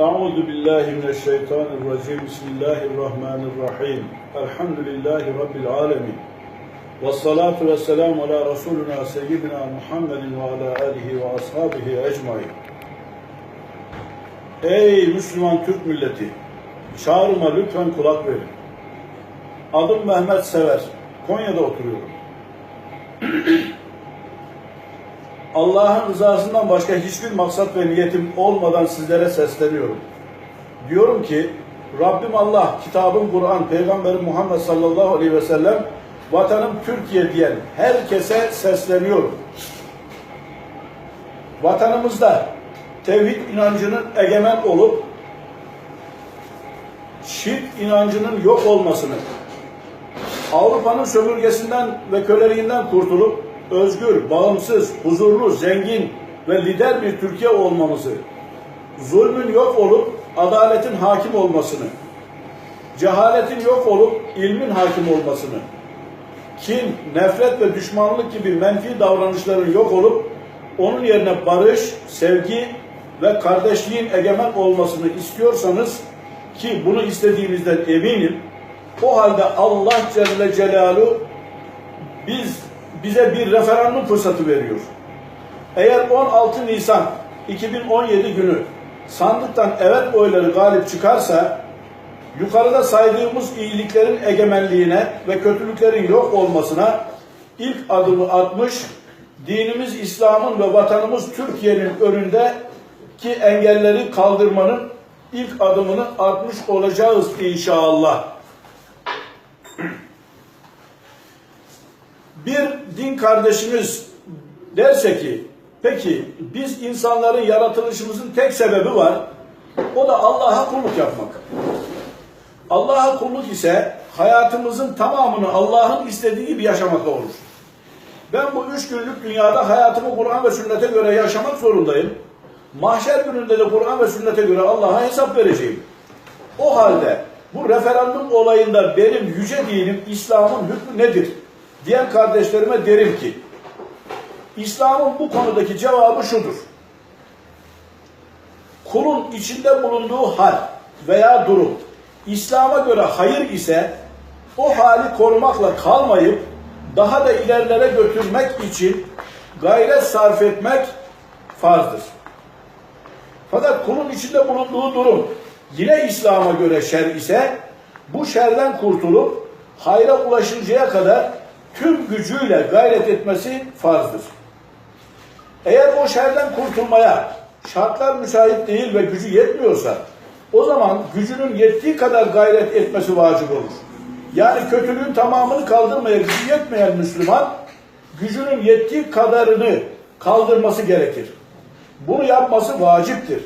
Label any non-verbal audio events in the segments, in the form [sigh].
Euzu billahi mineşşeytanirracim. Bismillahirrahmanirrahim. Elhamdülillahi rabbil alamin. Ve salatu ve selam ala Resulina seyyidina Muhammedin ve ala alihi ve ashabihi ecmain. Ey Müslüman Türk milleti! Çağrıma lütfen kulak verin. Adım Mehmet Sever. Konya'da oturuyorum. Allah'ın rızasından başka hiçbir maksat ve niyetim olmadan sizlere sesleniyorum. Diyorum ki Rabbim Allah, kitabım Kur'an, Peygamberim Muhammed sallallahu aleyhi ve sellem vatanım Türkiye diyen herkese sesleniyorum. Vatanımızda tevhid inancının egemen olup şirk inancının yok olmasını, Avrupa'nın sömürgesinden ve köleliğinden kurtulup özgür, bağımsız, huzurlu, zengin ve lider bir Türkiye olmamızı, zulmün yok olup adaletin hakim olmasını, cehaletin yok olup ilmin hakim olmasını, kin, nefret ve düşmanlık gibi menfi davranışların yok olup onun yerine barış, sevgi ve kardeşliğin egemen olmasını istiyorsanız ki bunu istediğimizden eminim. O halde Allah Celle Celaluhu biz bize bir referandum fırsatı veriyor. Eğer 16 Nisan 2017 günü sandıktan evet oyları galip çıkarsa yukarıda saydığımız iyiliklerin egemenliğine ve kötülüklerin yok olmasına ilk adımı atmış, dinimiz İslam'ın ve vatanımız Türkiye'nin önündeki engelleri kaldırmanın ilk adımını atmış olacağız inşallah. Bir din kardeşimiz derse ki, peki biz insanların yaratılışımızın tek sebebi var, o da Allah'a kulluk yapmak. Allah'a kulluk ise hayatımızın tamamını Allah'ın istediği gibi yaşamakta olur. Ben bu üç günlük dünyada hayatımı Kur'an ve sünnete göre yaşamak zorundayım. Mahşer gününde de Kur'an ve sünnete göre Allah'a hesap vereceğim. O halde bu referandum olayında benim yüce dinim İslam'ın hükmü nedir? Diyen kardeşlerime derim ki İslam'ın bu konudaki cevabı şudur. Kulun içinde bulunduğu hal veya durum İslam'a göre hayır ise o hali korumakla kalmayıp daha da ilerlere götürmek için gayret sarf etmek farzdır. Fakat kulun içinde bulunduğu durum yine İslam'a göre şer ise bu şerden kurtulup hayra ulaşıncaya kadar tüm gücüyle gayret etmesi farzdır. Eğer o şerden kurtulmaya şartlar müsait değil ve gücü yetmiyorsa o zaman gücünün yettiği kadar gayret etmesi vacip olur. Yani kötülüğün tamamını kaldırmaya gücü yetmeyen Müslüman gücünün yettiği kadarını kaldırması gerekir. Bunu yapması vaciptir.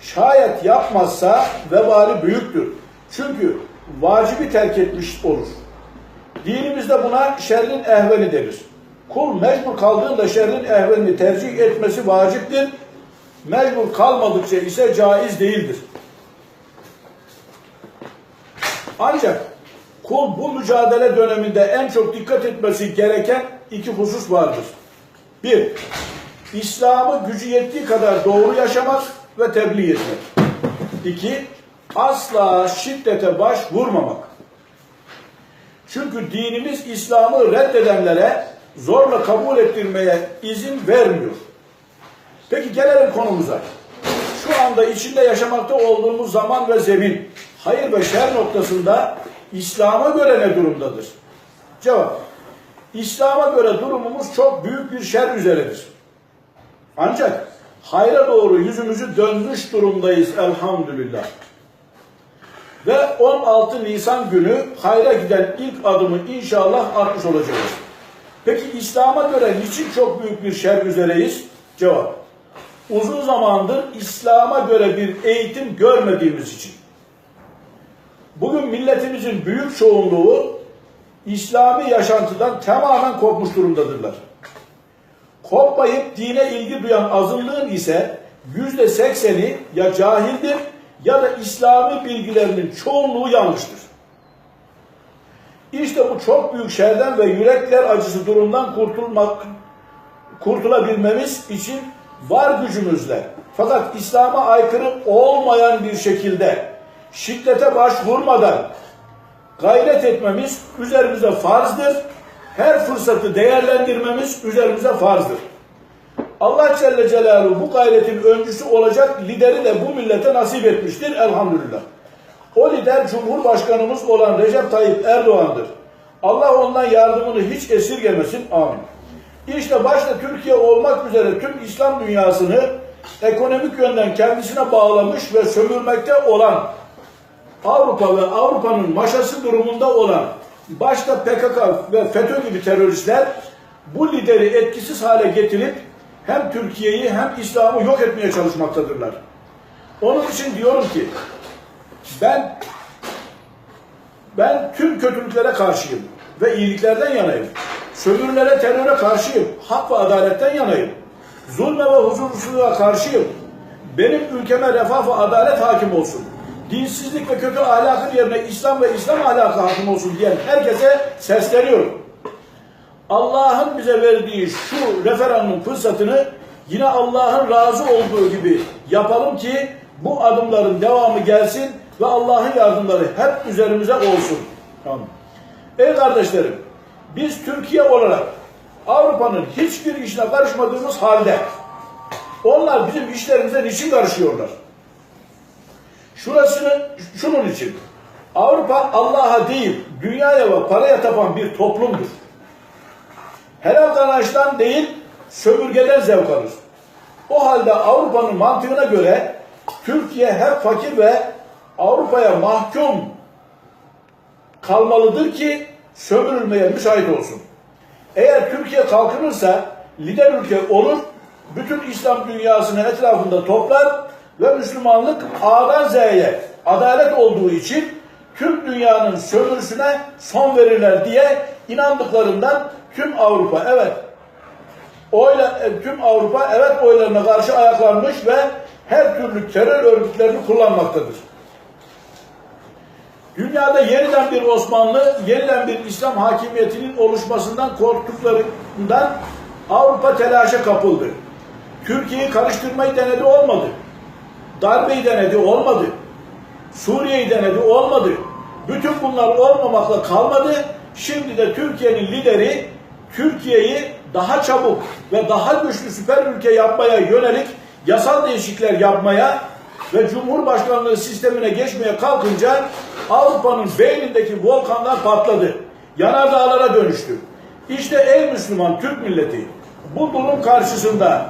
Şayet yapmazsa vebali büyüktür. Çünkü vacibi terk etmiş olur. Dinimizde buna şerrin ehveni denir. Kul mecbur kaldığında şerrin ehvenini tercih etmesi vaciptir. Mecbur kalmadıkça ise caiz değildir. Ancak kul bu mücadele döneminde en çok dikkat etmesi gereken iki husus vardır. Bir, İslam'ı gücü yettiği kadar doğru yaşamak ve tebliğ etmek. İki, asla şiddete baş vurmamak. Çünkü dinimiz İslam'ı reddedenlere zorla kabul ettirmeye izin vermiyor. Peki gelelim konumuza. Şu anda içinde yaşamakta olduğumuz zaman ve zemin, hayır ve şer noktasında İslam'a göre ne durumdadır? Cevap. İslam'a göre durumumuz çok büyük bir şer üzeredir. Ancak hayra doğru yüzümüzü dönmüş durumdayız elhamdülillah. Ve 16 Nisan günü hayra giden ilk adımı inşallah atmış olacağız. Peki İslam'a göre niçin çok büyük bir şer üzereyiz? Cevap. Uzun zamandır İslam'a göre bir eğitim görmediğimiz için. Bugün milletimizin büyük çoğunluğu İslami yaşantıdan tamamen kopmuş durumdadırlar. Kopmayıp dine ilgi duyan azınlığın ise yüzde sekseni ya cahildir ya da İslami bilgilerinin çoğunluğu yanlıştır. İşte bu çok büyük şerden ve yürekler acısı durumdan kurtulmak, kurtulabilmemiz için var gücümüzle fakat İslam'a aykırı olmayan bir şekilde şiddete başvurmadan gayret etmemiz üzerimize farzdır. Her fırsatı değerlendirmemiz üzerimize farzdır. Allah Celle Celaluhu bu gayretin öncüsü olacak lideri de bu millete nasip etmiştir elhamdülillah. O lider Cumhurbaşkanımız olan Recep Tayyip Erdoğan'dır. Allah ondan yardımını hiç esirgemesin. Amin. İşte başta Türkiye olmak üzere tüm İslam dünyasını ekonomik yönden kendisine bağlamış ve sömürmekte olan Avrupa ve Avrupa'nın maşası durumunda olan başta PKK ve FETÖ gibi teröristler bu lideri etkisiz hale getirip hem Türkiye'yi hem İslam'ı yok etmeye çalışmaktadırlar. Onun için diyorum ki ben ben tüm kötülüklere karşıyım ve iyiliklerden yanayım. Sömürülere, teröre karşıyım. Hak ve adaletten yanayım. Zulme ve huzursuzluğa karşıyım. Benim ülkeme refah ve adalet hakim olsun. Dinsizlik ve kötü ahlakın yerine İslam ve İslam ahlakı hakim olsun diyen herkese sesleniyorum. Allah'ın bize verdiği şu referandum fırsatını yine Allah'ın razı olduğu gibi yapalım ki bu adımların devamı gelsin ve Allah'ın yardımları hep üzerimize olsun. Tamam. Ey kardeşlerim, biz Türkiye olarak Avrupa'nın hiçbir işine karışmadığımız halde onlar bizim işlerimize niçin karışıyorlar? Şurasını şunun için. Avrupa Allah'a değil, dünyaya ve paraya tapan bir toplumdur. Helal kazançtan değil, sömürgeden zevk alır. O halde Avrupa'nın mantığına göre Türkiye hep fakir ve Avrupa'ya mahkum kalmalıdır ki sömürülmeye müsait olsun. Eğer Türkiye kalkınırsa lider ülke olur, bütün İslam dünyasını etrafında toplar ve Müslümanlık A'dan Z'ye adalet olduğu için tüm dünyanın sömürüsüne son verirler diye inandıklarından tüm Avrupa evet oyla, e, tüm Avrupa evet oylarına karşı ayaklanmış ve her türlü terör örgütlerini kullanmaktadır. Dünyada yeniden bir Osmanlı, yeniden bir İslam hakimiyetinin oluşmasından korktuklarından Avrupa telaşa kapıldı. Türkiye'yi karıştırmayı denedi olmadı. Darbeyi denedi olmadı. Suriye'yi denedi olmadı. Bütün bunlar olmamakla kalmadı. Şimdi de Türkiye'nin lideri Türkiye'yi daha çabuk ve daha güçlü süper ülke yapmaya yönelik yasal değişiklikler yapmaya ve Cumhurbaşkanlığı sistemine geçmeye kalkınca Avrupa'nın beynindeki volkanlar patladı. Yanardağlara dönüştü. İşte ey Müslüman Türk milleti bu durum karşısında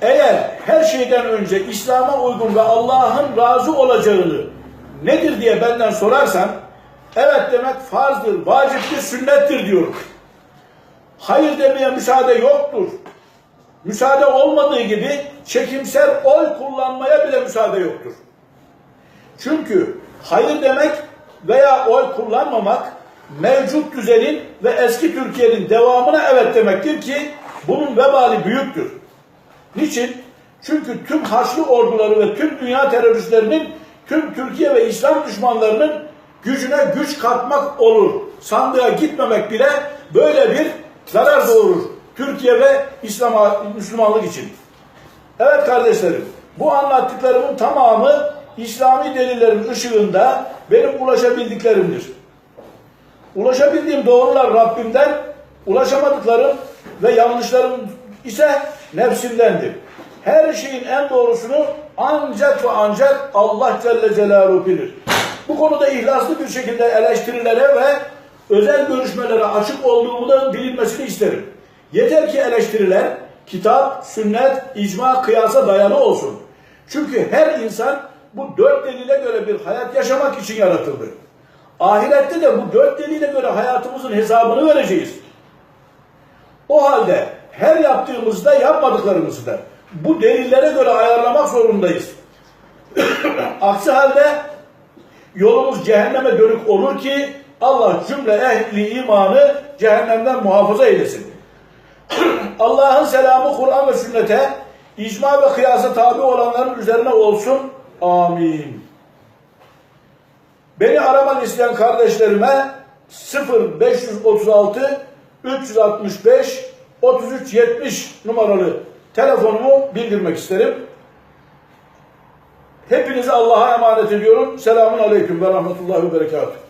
eğer her şeyden önce İslam'a uygun ve Allah'ın razı olacağını nedir diye benden sorarsan evet demek farzdır, vaciptir, sünnettir diyorum. Hayır demeye müsaade yoktur. Müsaade olmadığı gibi çekimsel oy kullanmaya bile müsaade yoktur. Çünkü hayır demek veya oy kullanmamak mevcut düzenin ve eski Türkiye'nin devamına evet demektir ki bunun vebali büyüktür. Niçin? Çünkü tüm Haçlı orduları ve tüm dünya teröristlerinin tüm Türkiye ve İslam düşmanlarının gücüne güç katmak olur. Sandığa gitmemek bile böyle bir zarar doğurur. Türkiye ve İslam Müslümanlık için. Evet kardeşlerim, bu anlattıklarımın tamamı İslami delillerin ışığında benim ulaşabildiklerimdir. Ulaşabildiğim doğrular Rabbimden, ulaşamadıklarım ve yanlışlarım ise nefsimdendir. Her şeyin en doğrusunu ancak ve ancak Allah Celle Celaluhu bilir. Bu konuda ihlaslı bir şekilde eleştirilere ve özel görüşmelere açık olduğumu da bilinmesini isterim. Yeter ki eleştiriler kitap, sünnet, icma, kıyasa dayalı olsun. Çünkü her insan bu dört delile göre bir hayat yaşamak için yaratıldı. Ahirette de bu dört delile göre hayatımızın hesabını vereceğiz. O halde her yaptığımızda yapmadıklarımızı da bu delillere göre ayarlamak zorundayız. [coughs] Aksi halde yolumuz cehenneme dönük olur ki Allah cümle ehli imanı cehennemden muhafaza eylesin. [clears throat] Allah'ın selamı Kur'an ve sünnete, icma ve kıyasa tabi olanların üzerine olsun. Amin. Beni aramak isteyen kardeşlerime 0536 365 3370 numaralı telefonumu bildirmek isterim. Hepinizi Allah'a emanet ediyorum. Selamun Aleyküm ve Rahmetullahi ve Berekatuhu.